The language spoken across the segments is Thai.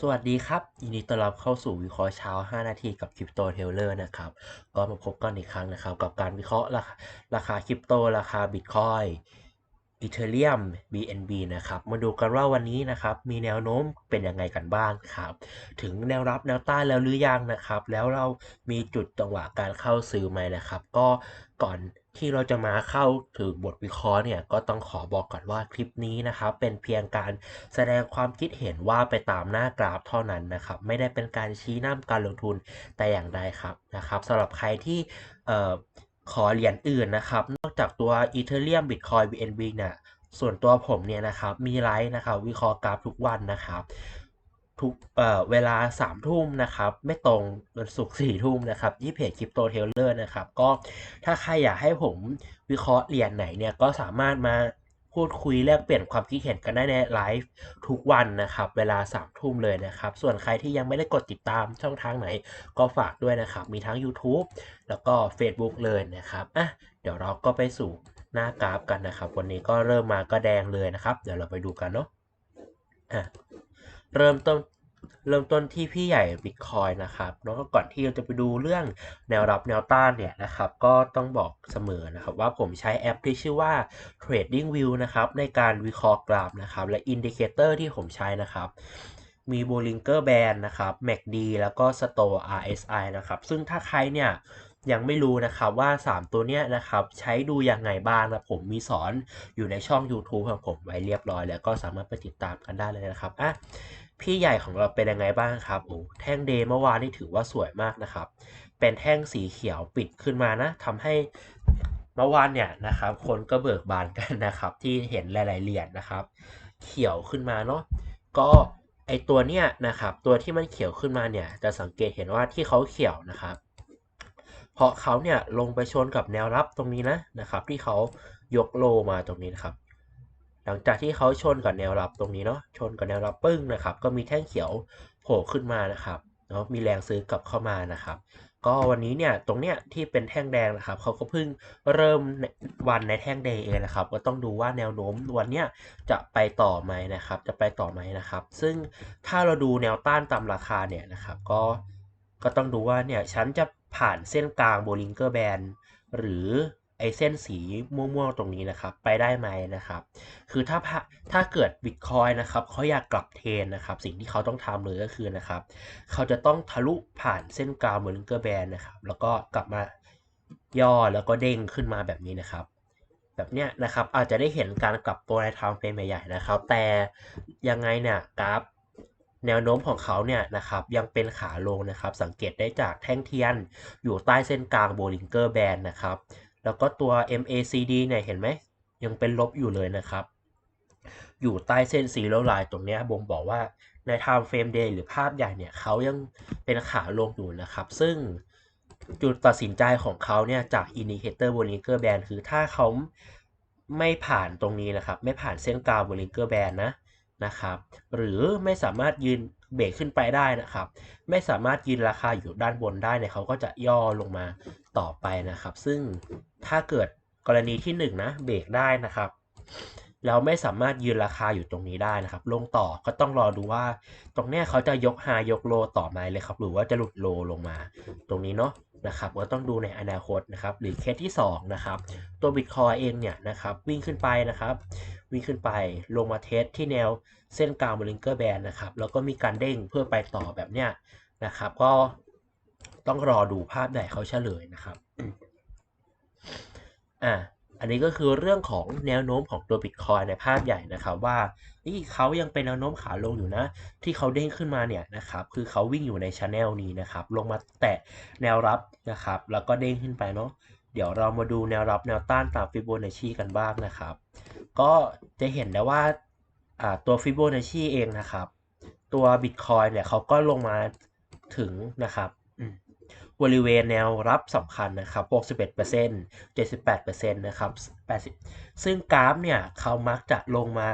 สวัสดีครับยินดีต้อนรับเข้าสู่วิเคราะห์เช้า 5 นาทีกับคริปโตเทเลอร์นะครับ ก็มาพบกันอีกครั้งนะครับ กับการวิเคราะห์ราคาราคาคริปโต ราคาบิตคอยอีเทเรียม BNB นะครับ มาดูกันว่าวันนี้นะครับ มีแนวโน้มเป็นยังไงกันบ้างครับ ถึงแนวรับแนวต้านแล้วหรือยังนะครับ แล้วเรามีจุดจังหวะการเข้าซื้อไหมนะครับ ก็ก่อน ที่เราจะมาเข้าถึงบทวิเคราะห์เนี่ยก็ต้องขอบอกก่อนว่าคลิปนี้นะครับเป็นเพียงการแสดงความคิดเห็นว่าไปตามหน้ากราฟเท่านั้นนะครับไม่ได้เป็นการชี้นำการลงทุนแต่อย่างใดครับนะครับสำหรับใครที่ขอเหรียญอื่นนะครับ นอกจากตัว Ethereum Bitcoin BNB เนี่ยส่วนตัวผมเนี่ยนะครับมีไลฟ์นะครับวิเคราะห์กราฟทุกวันนะครับ ทุกเอ่อเวลา3ามทุ่มนะครับ ไม่ตรงวันศุกร์สี่ทุ่มนะครับที่เพจคริปโตเทเลอร์นะครับ ก็ถ้าใครอยากให้ผมวิเคราะห์เหรียญไหนเนี่ย ก็สามารถมาพูดคุยแลกเปลี่ยนความคิดเห็นกันได้ในไลฟ์ทุกวันนะครับ เวลา3ามทุ่มเลยนะครับ ส่วนใครที่ยังไม่ได้กดติดตามช่องทางไหน ก็ฝากด้วยนะครับ มีทั้ง YouTube แล้วก็ Facebook เลยนะครับอะเดี๋ยวเราก็ไปสู่หน้ากราฟกันนะครับ วันนี้ก็เริ่มมาก็แดงเลยนะครับ เดี๋ยวเราไปดูกันเนาะอะ เริ่มต้นเริ่มต้นที่พี่ใหญ่ Bitcoin นะครับแล้วก็ก่อนที่เราจะไปดูเรื่องแนวรับแนวต้านเนี่ยนะครับ ก็ต้องบอกเสมอนะครับว่าผมใช้แอปที่ชื่อว่า Trading View นะครับ ในการวิเคราะห์กราฟนะครับ และอินดิเคเตอร์ที่ผมใช้นะครับ มี Bollinger Band นะครับ MACD แล้วก็ Store RSI นะครับ ซึ่งถ้าใครเนี่ยยังไม่รู้นะครับว่า 3 ตัวเนี้ยนะครับใช้ดูยังไงบ้างนะผมมีสอนอยู่ในช่อง YouTube ของผมไว้เรียบร้อย แล้วก็สามารถไปติดตามกันได้เลยนะครับอะ พี่ใหญ่ของเราเป็นยังไงบ้างครับโอ้แท่งเดย์เมื่อวานนี่ถือว่าสวยมากนะครับ เป็นแท่งสีเขียวปิดขึ้นมานะทำให้เมื่อวานเนี่ยนะครับ คนก็เบิกบานกันนะครับ ที่เห็นหลาย ๆเหรียญนะครับ เขียวขึ้นมาเนาะก็ไอตัวเนี้ยนะครับ ตัวที่มันเขียวขึ้นมาเนี่ยจะสังเกตเห็นว่าที่เขาเขียวนะครับเพราะเขาเนี่ยลงไปชนกับแนวรับตรงนี้นะนะครับ ที่เขายกโลมาตรงนี้นะครับ หลังจากที่เขาชนกับแนวรับตรงนี้เนาะชนกับแนวรับปึ้งนะครับ ก็มีแท่งเขียวโผล่ขึ้นมานะครับเนาะมีแรงซื้อกลับเข้ามานะครับ ก็วันนี้เนี่ยตรงเนี้ยที่เป็นแท่งแดงนะครับเขาก็เพิ่งเริ่มวันในแท่งแดงเองนะครับ ก็ต้องดูว่าแนวโน้มวันเนี้ยจะไปต่อไหมนะครับ จะไปต่อไหมนะครับ ซึ่งถ้าเราดูแนวต้านตามราคาเนี่ยนะครับ ก็ก็ต้องดูว่าเนี่ยฉันจะผ่านเส้นกลางโบลิงเกอร์แบนหรือ ไอเส้นสีม่วงๆตรงนี้นะครับ ไปได้ไหมนะครับ คือถ้าถ้าเกิดบิตคอยนะครับเขาอยากกลับเทนนะครับ สิ่งที่เขาต้องทำเลยก็คือนะครับ เขาจะต้องทะลุผ่านเส้นกลางโบลิงเกอร์แบนนะครับ แล้วก็กลับมาย่อแล้วก็เด้งขึ้นมาแบบนี้นะครับ แบบเนี้ยนะครับอาจจะได้เห็นการกลับตัวในทม์เฟรมใหญ่ๆนะครับ แต่ยังไงเนี่ยกราฟแนวโน้มของเขาเนี่ยนะครับยังเป็นขาลงนะครับ สังเกตได้จากแท่งเทียนอยู่ใต้เส้นกลางโบลิงเกอร์แบนนะครับ แล้วก็ตัว MACD เนี่ยเห็นไหมยังเป็นลบอยู่เลยนะครับ อยู่ใต้เส้นสีโรลายตรงนี้บ่งบอกว่าใน time frame day หรือภาพใหญ่เนี่ยเขายังเป็นขาลงอยู่นะครับ ซึ่งจุดตัดสินใจของเขาเนี่ยจาก indicator Bollinger Band คือถ้าเขาไม่ผ่านตรงนี้นะครับ ไม่ผ่านเส้นกลาง Bollinger Band นะนะครับ หรือไม่สามารถยืน เบรกขึ้นไปได้นะครับ ไม่สามารถยืนราคาอยู่ด้านบนได้เนี่ยเขาก็จะย่อลงมาต่อไปนะครับ ซึ่งถ้าเกิดกรณีที่1นนะเบรกได้นะครับเราไม่สามารถยืนราคาอยู่ตรงนี้ได้นะครับ ลงต่อก็ต้องรอดูว่า ตรงเนี้ยเขาจะยกไฮยกโลต่อไหมเลยครับ หรือว่าจะหลุดโลลงมา ตรงนี้เนาะนะครับก็ต้องดูในอนาคตนะครับ หรือเคสที่2นะครับ ตัวบิตคอยเองเนี่ยนะครับวิ่งขึ้นไปนะครับ วิ่งขึ้นไป ลงมาเทสที่แนวเส้นกลางบริงเกอร์แบนนะครับ แล้วก็มีการเด้งเพื่อไปต่อแบบเนี้ยนะครับ ก็ต้องรอดูภาพไหนเขาเฉลยนะครับอ่าอันนี้ก็คือเรื่องของแนวโน้มของตัว Bitcoin ในภาพใหญ่นะครับว่านี่เขายังเป็นแนวโน้มขาลงอยู่นะ ที่เขาเด้งขึ้นมาเนี่ยนะครับคือเขาวิ่งอยู่ในช anel นี้นะครับ ลงมาแตะแนวรับนะครับ แล้วก็เด้งขึ้นไปเนาะ เดี๋ยวเรามาดูแนวรับแนวต้านตามฟิโบนัชชีกันบ้างนะครับ ก็จะเห็นได้ว่าตัวฟิโบนัชชีเองนะครับ ตัว Bitcoin เนี่ยเขาก็ลงมาถึงนะครับบริเวณแนวรับสำคัญนะครับ61% 78%นะครับ 80 ซึ่งกราฟเนี่ยเขามักจะลงมา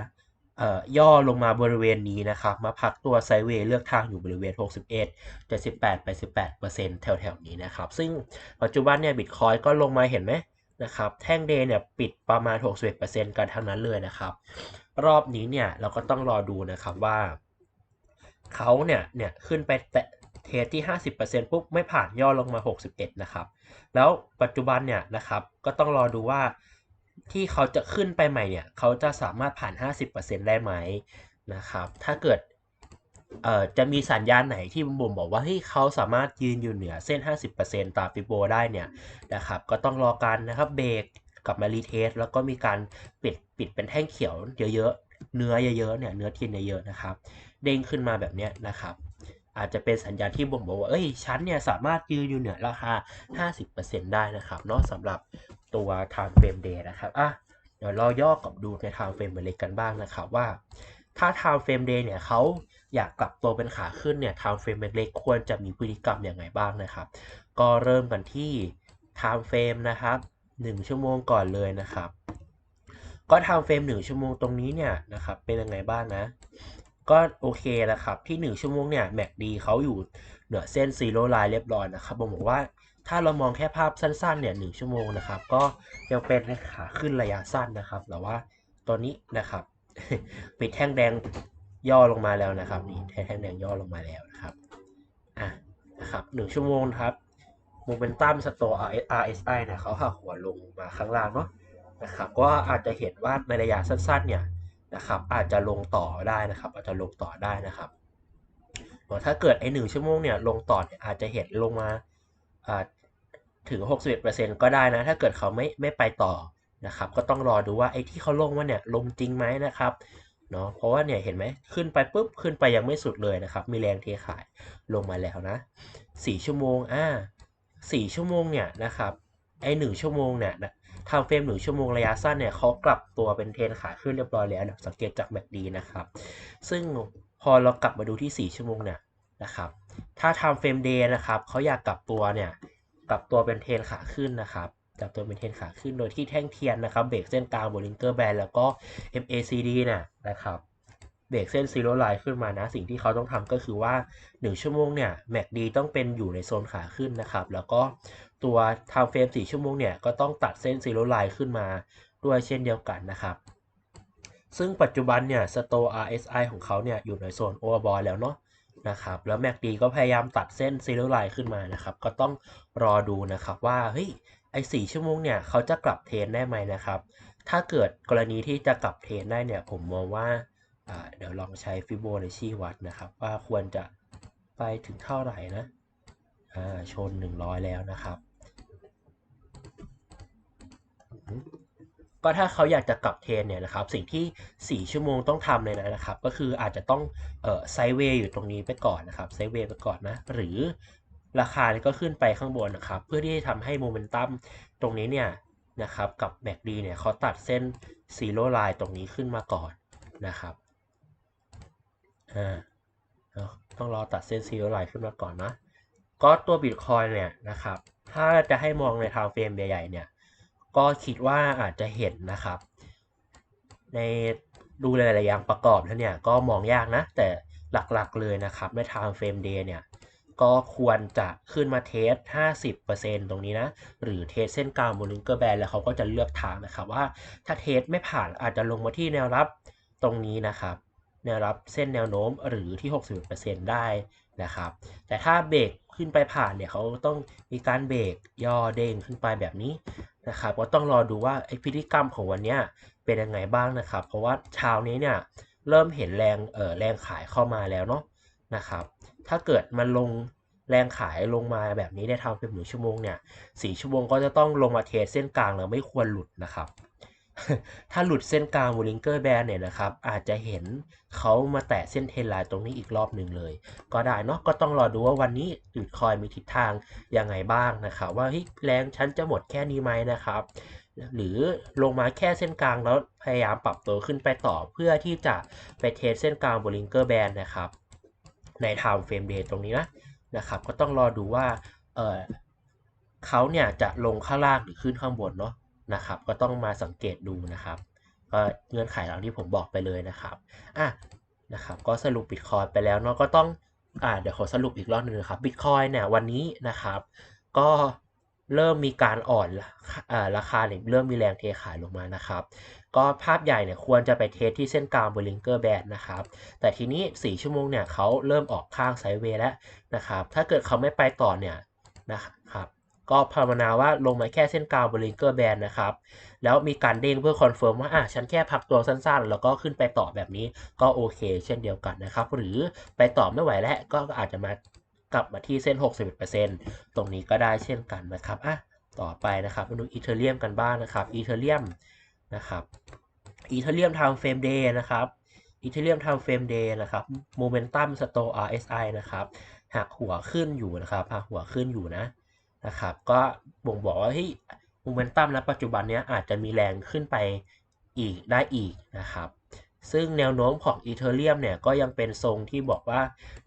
ย่อลงมาบริเวณนี้นะครับ มาพักตัวไซเวย์เลือกทางอยู่บริเวณ 61 78 88%แถวๆนี้นะครับ ซึ่งปัจจุบันเนี่ยบิตคอยก็ลงมาเห็นไหมนะครับ แท่งเดย์เนี่ยปิดประมาณ 61%กันทั้งนั้นเลยนะครับ รอบนี้เนี่ยเราก็ต้องรอดูนะครับว่าเขาเนี่ยเนี่ยขึ้นไปแตะเทสที่ 50%ปุ๊บไม่ผ่านย่อลงมา 61 นะครับ แล้วปัจจุบันเนี่ยนะครับก็ต้องรอดูว่า ที่เขาจะขึ้นไปใหม่เนี่ย เขาจะสามารถผ่าน 50%ได้ไหมนะครับ ถ้าเกิดเอ่อจะมีสัญญาณไหนที่บ่มบอกว่าเฮ้ยเขาสามารถยืนอยู่เหนือเส้น 50%ตามฟิโบได้เนี่ยนะครับก็ต้องรอกันนะครับเบรกกลับมารีเทสแล้วก็มีการปิดปิดเป็นแท่งเขียวเยอะๆ เนื้อเยอะๆเนี่ยเนื้อทินเยอะๆนะครับ เด้งขึ้นมาแบบเนี้ยนะครับ อาจจะเป็นสัญญาณที่บ่งบอกว่าเอ้ยฉันเนี่ยสามารถยืนอยู่เหนือราคา 50%ได้นะครับเนาะสำหรับ ตัว time frame day นะครับอะเดี๋ยวเราย่อกลับดูใน time frame เล็กกันบ้างนะครับว่า ถ้า time frame day เนี่ยเขาอยากกลับตัวเป็นขาขึ้นเนี่ย time frame เล็กๆควรจะมีพฤติกรรมอย่างไรบ้างนะครับ ก็เริ่มกันที่ time frame นะครับ 1 ชั่วโมงก่อนเลยนะครับ ก็ time frame 1 ชั่วโมงตรงนี้เนี่ยนะครับเป็นยังไงบ้างนะก็โอเคนะครับที่ 1 ชั่วโมงเนี่ยแม็กดีเขาอยู่เหนือเส้นซีโร่ไลน์เรียบร้อยนะครับผมบอกว่า ถ้าเรามองแค่ภาพสั้นๆเนี่ยหชั่วโมงนะครับ ก็ยังเป็นขาขึ้นระยะสั้นนะครับ แต่ว่าตอนนี้นะครับ ปิดแท่งแดงย่อลงมาแล้วนะครับนี่แท่งแดงย่อลงมาแล้วนะครับอะนะครับหนึ่งชั่วโมงครับโมเมนตัมสโตร์ RSI เนี่ยเขาหักหัวลงมาข้างล่างเนาะนะครับก็อาจจะเห็นว่าในระยะสั้นๆเนี่ยนะครับอาจจะลงต่อได้นะครับ อาจจะลงต่อได้นะครับถ้าเกิดไอหนึ่งชั่วโมงเนี่ยลงต่อเนี่ยอาจจะเห็นลงมา ถึง 61%ก็ได้นะ ถ้าเกิดเขาไม่ไม่ไปต่อนะครับ ก็ต้องรอดูว่าไอ้ที่เขาลงมาเนี่ยลงจริงไหมนะครับเนาะเพราะว่าเนี่ยเห็นไหมขึ้นไปปุ๊บขึ้นไปยังไม่สุดเลยนะครับ มีแรงเทขายลงมาแล้วนะ 4 ชั่วโมงอ่า4ชั่วโมงเนี่ยนะครับไอ้หนึ่งชั่วโมงเนี่ยทำเฟรมหนึ่งชั่วโมงระยะสั้นเนี่ยเขากลับตัวเป็นเทนขาขึ้นเรียบร้อยแล้วสังเกตจากแมกดีนะครับ ซึ่งพอเรากลับมาดูที่ 4 ชั่วโมงเนี่ยนะครับ ถ้าทำเฟรมเดย์นะครับเขาอยากกลับตัวเนี่ยกลับตัวเป็นเทนขาขึ้นนะครับกลับตัวเป็นเทนขาขึ้นโดยที่แท่งเทียนนะครับเบรกเส้นกลางบนลิงเกอร์แบนแล้วก็ MACD เนี่ยนะครับเบรกเส้นซีโร่ไลน์ขึ้นมานะ สิ่งที่เขาต้องทำก็คือว่า 1 ชั่วโมงเนี่ยแม็กดีต้องเป็นอยู่ในโซนขาขึ้นนะครับ แล้วก็ตัวทำเฟรม 4 ชั่วโมงเนี่ยก็ต้องตัดเส้นซีโร่ไลน์ขึ้นมาด้วยเช่นเดียวกันนะครับ ซึ่งปัจจุบันเนี่ยสโต RSI ของเขาเนี่ยอยู่ในโซนโอเวอร์บอลแล้วเนาะ นะครับ แล้วแม็กดีก็พยายามตัดเส้นซีโร่ไลน์ขึ้นมานะครับ ก็ต้องรอดูนะครับว่าเฮ้ยไอ้สี่ชั่วโมงเนี่ยเขาจะกลับเทรนได้ไหมนะครับ ถ้าเกิดกรณีที่จะกลับเทรนได้เนี่ยผมมองว่าเดี๋ยวลองใช้ฟิโบนัชชีวัดนะครับ ว่าควรจะไปถึงเท่าไหร่นะชน 100 แล้วนะครับ ก็ถ้าเขาอยากจะกลับเทรนเนี่ยนะครับสิ่งที่ 4 ชั่วโมงต้องทำเลยนะครับ ก็คืออาจจะต้องเอ่อไซเวย์อยู่ตรงนี้ไปก่อนนะครับไซเวย์ไปก่อนนะหรือราคาก็ขึ้นไปข้างบนนะครับ เพื่อที่จะทำให้โมเมนตัมตรงนี้เนี่ยนะครับกับแม็กดีเนี่ยเขาตัดเส้นซีโร่ไลน์ตรงนี้ขึ้นมาก่อนนะครับอ่าต้องรอตัดเส้นซีโร่ไลน์ขึ้นมาก่อนนะก็ตัวบิตคอยเนี่ยนะครับถ้าจะให้มองในทางเฟรมใหญ่ๆเนี่ย ก็คิดว่าอาจจะเห็นนะครับ ในดูหลายๆอย่างประกอบแล้วเนี่ยก็มองยากนะ แต่หลักๆเลยนะครับในทางเฟรมเดย์เนี่ยก็ควรจะขึ้นมาเทส 50%ตรงนี้นะ หรือเทสเส้นกลางบนลิงเกอร์แบนแล้วเขาก็จะเลือกทางนะครับว่าถ้าเทสไม่ผ่านอาจจะลงมาที่แนวรับตรงนี้นะครับ แนวรับเส้นแนวโน้มหรือที่60%ได้นะครับ แต่ถ้าเบรกขึ้นไปผ่านเนี่ยเขาต้องมีการเบรกย่อเด้งขึ้นไปแบบนี้ นะครับก็ต้องรอดูว่าไอพฤติกรรมของวันนี้เป็นยังไงบ้างนะครับ เพราะว่าเช้านี้เนี่ยเริ่มเห็นแรงเออแรงขายเข้ามาแล้วเนาะนะครับ ถ้าเกิดมันลงแรงขายลงมาแบบนี้ในทางเป็นหนึ่งชั่วโมงเนี่ยสี่ชั่วโมงก็จะต้องลงมาเทสเส้นกลางแล้วไม่ควรหลุดนะครับ ถ้าหลุดเส้นกลางบูลิงเกอร์แบนเนี่ยนะครับ อาจจะเห็นเขามาแตะเส้นเทนไลน์ตรงนี้อีกรอบหนึ่งเลย ก็ได้เนาะก็ต้องรอดูว่าวันนี้บิตคอยมีทิศทางยังไงบ้างนะครับว่าแรงชั้นจะหมดแค่นี้ไหมนะครับ หรือลงมาแค่เส้นกลางแล้วพยายามปรับตัวขึ้นไปต่อเพื่อที่จะไปเทสเส้นกลางบูลิงเกอร์แบนนะครับ ใน time frame day ตรงนี้นะนะครับ ก็ต้องรอดูว่าเออเขาเนี่ยจะลงข้างล่างหรือขึ้นข้างบนเนาะ นะครับ ก็ต้องมาสังเกตดูนะครับ ก็เงื่อนไขหลังที่ผมบอกไปเลยนะครับอะนะครับ ก็สรุปบิตคอยไปแล้วเนาะก็ต้องอ่าเดี๋ยวขอสรุปอีกรอบนึงนะครับบิตคอยเนี่ยวันนี้นะครับ ก็เริ่มมีการอ่อนอ่อราคาเนี่ยเริ่มมีแรงเทขายลงมานะครับ ก็ภาพใหญ่เนี่ยควรจะไปเทสที่เส้นกลางบริงเกอร์แบนนะครับ แต่ทีนี้ 4 ชั่วโมงเนี่ยเขาเริ่มออกข้างไซด์เวย์แล้วนะครับ ถ้าเกิดเขาไม่ไปต่อเนี่ยนะครับ ก็ภาวนาว่าลงมาแค่เส้นกางบริงเกอร์แบนนะครับ แล้วมีการเด้งเพื่อคอนเฟิร์มว่าอะฉันแค่พักตัวสั้นๆ แล้วก็ขึ้นไปต่อแบบนี้ก็โอเค เช่นเดียวกันนะครับ หรือไปต่อไม่ไหวแล้วก็อาจจะมากลับมาที่เส้น 61%ตรงนี้ก็ได้เช่นกันนะครับอะต่อไปนะครับมาดูอีเทเรียมกันบ้างนะครับอีเทเรียมนะครับอีเทเรียมทำเฟรมเดย์นะครับอีเทเรียมทำเฟรมเดย์นะครับโมเมนตัมสโต RSI นะครับหักหัวขึ้นอยู่นะครับหักหัวขึ้นอยู่นะ นะครับก็บ่งบอกว่าเฮ้ยโมเมนตัมณปัจจุบันนี้อาจจะมีแรงขึ้นไปอีกได้อีกนะครับ ซึ่งแนวโน้มของอีเทเรียมเนี่ยก็ยังเป็นทรงที่บอกว่า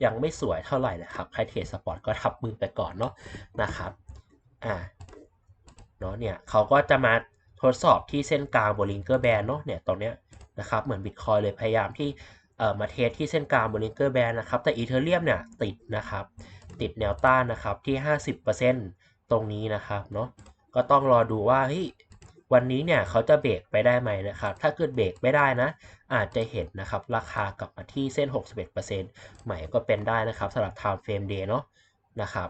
ยังไม่สวยเท่าไหร่นะครับ ใครเทรดสปอร์ตก็ทับมือไปก่อนเนาะนะครับอ่าเนาะเนี่ยเขาก็จะมาทดสอบที่เส้นกลางบริงเกอร์แบนเนาะเนี่ยตรงเนี้ยนะครับเหมือนบิตคอยเลยพยายามที่เอ่อมาเทสที่เส้นกลางบริงเกอร์แบนนะครับแต่อีเทเรียมเนี่ยติดนะครับ ติดแนวต้านนะครับที่ 50%ตรงนี้นะครับเนาะก็ต้องรอดูว่าเฮ้ยวันนี้เนี่ยเขาจะเบรกไปได้ไหมนะครับ ถ้าเกิดเบรกไม่ได้นะ อาจจะเห็นนะครับราคากลับมาที่เส้น 61%ใหม่ก็เป็นได้นะครับสำหรับ time frame day เนาะนะครับ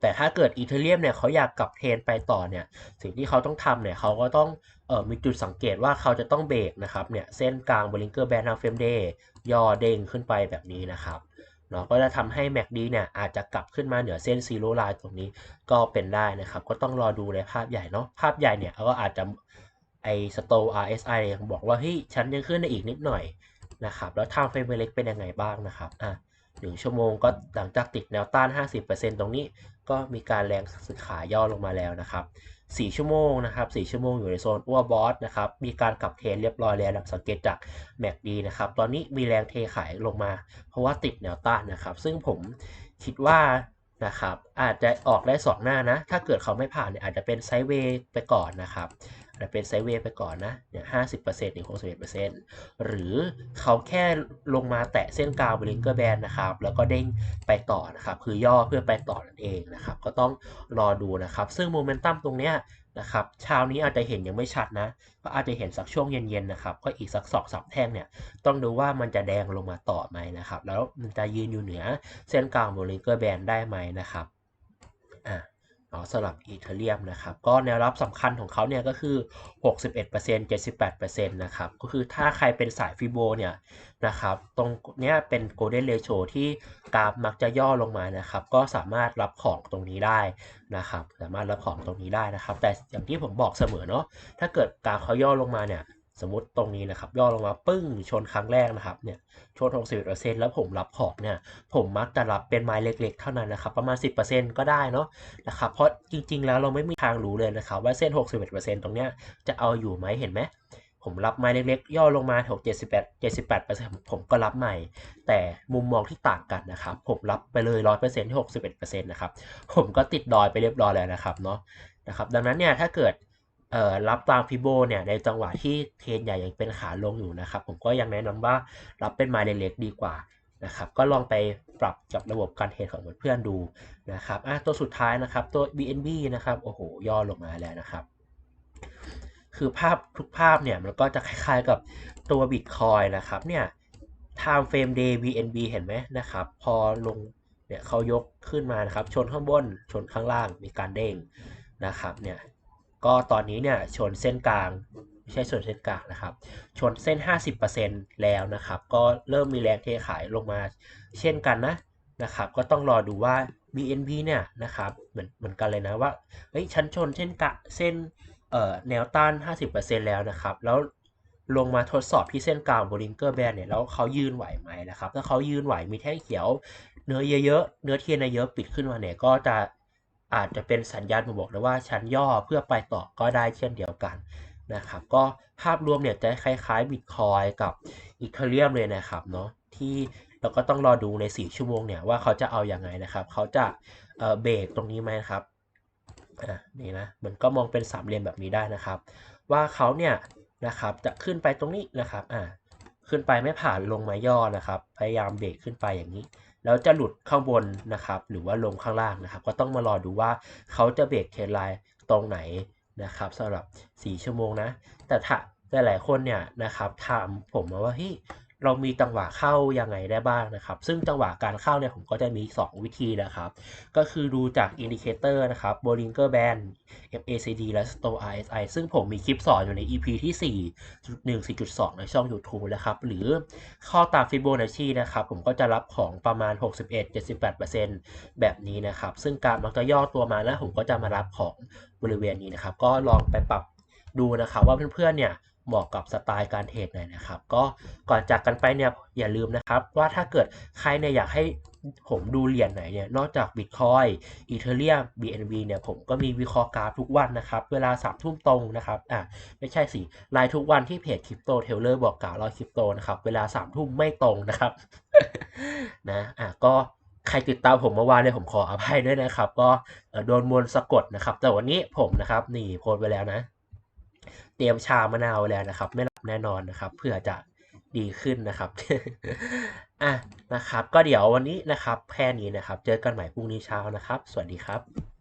แต่ถ้าเกิดอีเทเรียมเนี่ยเขาอยากกลับเทรนไปต่อเนี่ยสิ่งที่เขาต้องทำเนี่ยเขาก็ต้องออมีจุดสังเกตว่าเขาจะต้องเบรกนะครับเนี่ยเส้นกลางบริงเกอร์แบนทางเฟรมเดย์ย่อเด้งขึ้นไปแบบนี้นะครับ เนาะก็จะทำให้ MACD เนี่ยอาจจะกลับขึ้นมาเหนือเส้นซีโร่ไลน์ตรงนี้ก็เป็นได้นะครับ ก็ต้องรอดูในภาพใหญ่เนาะภาพใหญ่เนี่ยก็อาจจะไอสโต RSI ยังบอกว่าเฮ้ยฉันยังขึ้นได้อีกนิดหน่อยนะครับแล้วทางเฟรมเล็กเป็นยังไงบ้างนะครับอะหนึ่งชั่วโมงก็หลังจากติดแนวต้าน 50%ตรงนี้ก็มีการแรงซื้อขายย่อลงมาแล้วนะครับ 4 ชั่วโมงนะครับ 4 ชั่วโมงอยู่ในโซนอ้วบอสนะครับ มีการกลับเทรนเรียบร้อยแล้วสังเกตจากแมกดีนะครับ ตอนนี้มีแรงเทขายลงมา เพราะว่าติดแนวต้านนะครับ ซึ่งผมคิดว่านะครับอาจจะออกได้สองหน้านะ ถ้าเกิดเขาไม่ผ่านเนี่ยอาจจะเป็นไซด์เวย์ไปก่อนนะครับ อาจจะเป็นไซด์เวย์ไปก่อนนะเนี่ยห้าสิบเปอร์เซ็นต์ถึงหกสิบเอ็ดเปอร์เซ็นต์หรือเขาแค่ลงมาแตะเส้นกลางบริงเกอร์แบนนะครับ แล้วก็เด้งไปต่อนะครับ คือย่อเพื่อไปต่อนั่นเองนะครับ ก็ต้องรอดูนะครับ ซึ่งโมเมนตัมตรงเนี้ยนะครับเช้านี้อาจจะเห็นยังไม่ชัดนะ ก็อาจจะเห็นสักช่วงเย็นๆนะครับ ก็อีกสักสองสามแท่งเนี่ย ต้องดูว่ามันจะแดงลงมาต่อไหมนะครับ แล้วมันจะยืนอยู่เหนือเส้นกลางบริงเกอร์แบนได้ไหมนะครับ เนาะสำหรับอีเทเรียมนะครับก็แนวรับสำคัญของเขาเนี่ยก็คือ 61% 78%นะครับก็คือถ้าใครเป็นสายฟิโบเนี่ยนะครับตรงเนี้ยเป็น golden ratio ที่กราฟมักจะย่อลงมานะครับก็สามารถรับของตรงนี้ได้นะครับสามารถรับของตรงนี้ได้นะครับ แต่อย่างที่ผมบอกเสมอเนาะถ้าเกิดกราฟเขาย่อลงมาเนี่ย สมมติตรงนี้นะครับ ย่อลงมาปึ้งชนครั้งแรกนะครับเนี่ยชน61%แล้วผมรับของเนี่ยผมมักจะรับเป็นไม้เล็ก ๆ เท่านั้นนะครับประมาณ 10%ก็ได้เนาะนะครับเพราะจริง ๆ แล้วเราไม่มีทางรู้เลยนะครับ ว่าเส้น 61%ตรงเนี้ยจะเอาอยู่ไหมเห็นไหมผมรับไม้เล็กๆ ย่อลงมาถก78 78%ผมก็รับใหม่ แต่มุมมองที่ต่างกันนะครับ ผมรับไปเลย 100%ที่ 61%นะครับ ผมก็ติดดอยไปเรียบร้อยแล้วนะครับเนาะนะครับ ดังนั้นเนี่ยถ้าเกิด รับตามฟิโบเนี่ยในจังหวะที่เทรนใหญ่ยังเป็นขาลงอยู่นะครับ ผมก็ยังแนะนำว่ารับเป็นไม้เล็กๆดีกว่านะครับ ก็ลองไปปรับกับระบบการเทรดของเพื่อนๆดูนะครับอะตัวสุดท้ายนะครับตัว BNB นะครับโอ้โหย่อลงมาแล้วนะครับคือภาพทุกภาพเนี่ยมันก็จะคล้ายๆกับตัว Bitcoin นะครับเนี่ย time frame day BNB เห็นไหมนะครับ พอลงเนี่ยเขายกขึ้นมานะครับ ชนข้างบนชนข้างล่างมีการเด้งนะครับเนี่ย ก็ตอนนี้เนี่ยชนเส้นกลางไม่ใช่ชนเส้นกลางนะครับ ชนเส้น 50%แล้วนะครับ ก็เริ่มมีแรงเทขายลงมาเช่นกันนะนะครับ ก็ต้องรอดูว่า BNB เนี่ยนะครับเหมือนเหมือนกันเลยนะว่าเฮ้ยชั้นชนเส้นกะเส้นเอ่อแนวต้าน 50%แล้วนะครับ แล้วลงมาทดสอบที่เส้นกลางบริงเกอร์แบนเนี่ยแล้วเขายืนไหวไหมนะครับ ถ้าเขายืนไหวมีแท่งเขียว เนื้อเยอะๆเนื้อเทียนเยอะปิดขึ้นมาเนี่ยก็จะ อาจจะเป็นสัญญาณมาบอกเลยว่าชั้นย่อเพื่อไปต่อก็ได้เช่นเดียวกันนะครับก็ภาพรวมเนี่ยจะคล้ายๆบิตคอยกับอีเทเรียมเลยนะครับเนาะที่เราก็ต้องรอดูใน 4 ชั่วโมงเนี่ยว่าเขาจะเอาอยัางไงนะครับ เขาจะเบรกตรงนี้ไหมครับนี่นะมันก็มองเป็นสามเหลี่ยมแบบนี้ได้นะครับ ว่าเขาเนี่ยนะครับจะขึ้นไปตรงนี้นะครับอ่าขึ้นไปไม่ผ่านลงมาย่อนะครับ พยายามเบรกขึ้นไปอย่างนี้ แล้วจะหลุดข้างบนนะครับ หรือว่าลงข้างล่างนะครับ ก็ต้องมารอดูว่าเขาจะเบรกเทรนไลน์ตรงไหนนะครับสำหรับ 4 ชั่วโมงนะ แต่ถ้าแต่หลายคนเนี่ยนะครับถามผมมาว่าเฮ้ย เรามีจังหวะเข้ายังไงได้บ้างนะครับ ซึ่งจังหวะการเข้าเนี่ยผมก็จะมี 2 วิธีนะครับ ก็คือดูจากอินดิเคเตอร์นะครับ Bollinger Band MACD และ STORSI ซึ่งผมมีคลิปสอนอยู่ใน EP ที่ 4 1 4.2 ในช่อง YouTube นะครับ หรือเข้าตาม Fibonacci นะครับ ผมก็จะรับของประมาณ 61-78%แบบนี้นะครับ ซึ่งการมักจะย่อตัวมาแล้วผมก็จะมารับของบริเวณนี้นะครับ ก็ลองไปปรับดูนะครับว่าเพื่อนๆเนี่ย เหมาะกับสไตล์การเทรดไหนนะครับ ก็ก่อนจากกันไปเนี่ยอย่าลืมนะครับว่าถ้าเกิดใครเนี่ยอยากให้ผมดูเหรียญไหนเนี่ยนอกจาก Bitcoin Ethereum BNB เนี่ยผมก็มีวิเคราะห์กราฟทุกวันนะครับ เวลาสามทุ่มตรงนะครับอะไม่ใช่สิไลน์ทุกวันที่เพจคริปโตเทเลอร์บอกกล่าวรอคริปโตนะครับ เวลาสามทุ่มไม่ตรงนะครับนะอะก็ใครติดตามผมเมื่อวานเนี่ยผมขออภัยด้วยนะครับ ก็โดนมนต์สะกดนะครับ แต่วันนี้ผมนะครับนี่โพสไว้แล้วนะ ตรียมชามะนาวแล้วนะครับ ไม่หลับแน่นอนนะครับ เพื่อจะดีขึ้นนะครับอะนะครับ ก็เดี๋ยววันนี้นะครับแค่นี้นะครับ เจอกันใหม่พรุ่งนี้เช้านะครับ สวัสดีครับ